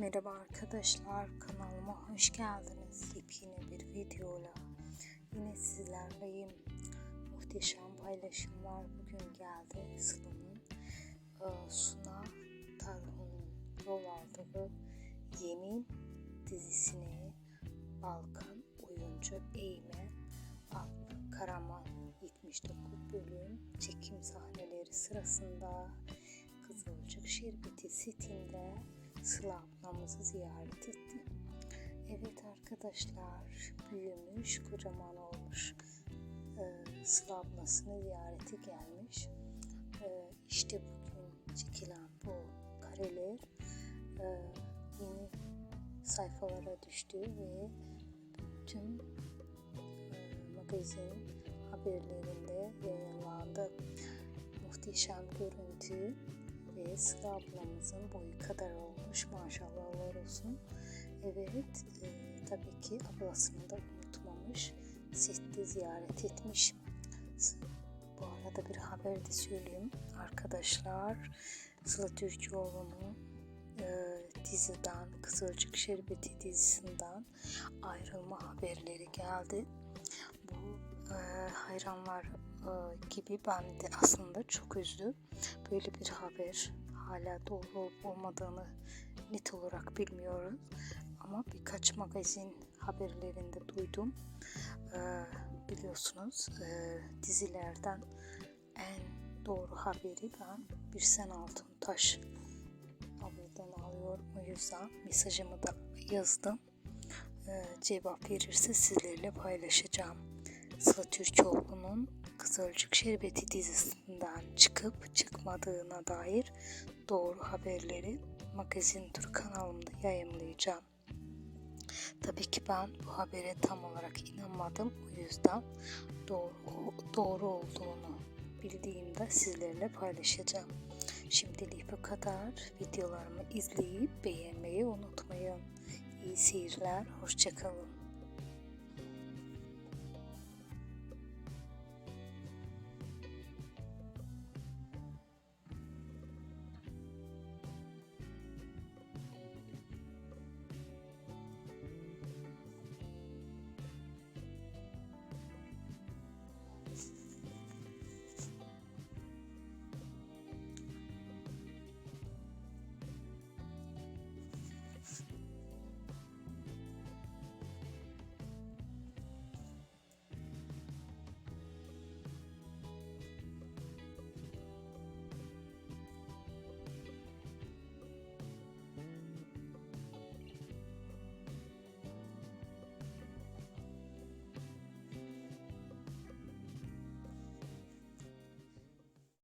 Merhaba arkadaşlar kanalıma hoş geldiniz. Yepyeni bir videoyla yine sizlerleyim. Muhteşem paylaşımlar bugün geldi. Sıla'nın e, Suna Tarhun'un rol aldığı Yemin dizisine Balkan oyuncu Eymen adlı Karaman 79 bölüm çekim sahneleri sırasında Kızılcık Şerbeti setinde Sıla ablamızı ziyaret etti. Evet arkadaşlar büyümüş kocaman olmuş ee, Sıla ablasını ziyarete gelmiş. Ee, işte bugün çekilen bu kareler e, yeni sayfalara düştü ve tüm e, magazin haberlerinde yayınlandı. Muhteşem görüntü ve Sıla ablamızın boyu kadar olmuş maşallahlar olsun. Evet e, tabii ki ablasını da unutmamış. Sette ziyaret etmiş. Bu arada bir haber de söyleyeyim arkadaşlar. Sıla Türkoğlu'nun e, diziden Kızılcık Şerbeti dizisinden ayrılma haberleri geldi. Bu e, hayranlar e, gibi ben de aslında çok üzdü. Böyle bir haber hala doğru olup olmadığını net olarak bilmiyoruz. Ama birkaç magazin haberlerinde duydum. E, biliyorsunuz e, dizilerden en doğru haberi ben bir sen altın taş abladan alıyorum. O yüzden mesajımı da yazdım. E, cevap verirse sizlerle paylaşacağım. Sıla Türkoğlu'nun Kızılcık Şerbeti dizisinden çıkıp çıkmadığına dair doğru haberleri Magazin Tur kanalımda yayınlayacağım. Tabii ki ben bu habere tam olarak inanmadım. O yüzden doğru, doğru olduğunu bildiğimde sizlerle paylaşacağım. Şimdilik bu kadar. Videolarımı izleyip beğenmeyi unutmayın. İyi seyirler, hoşçakalın.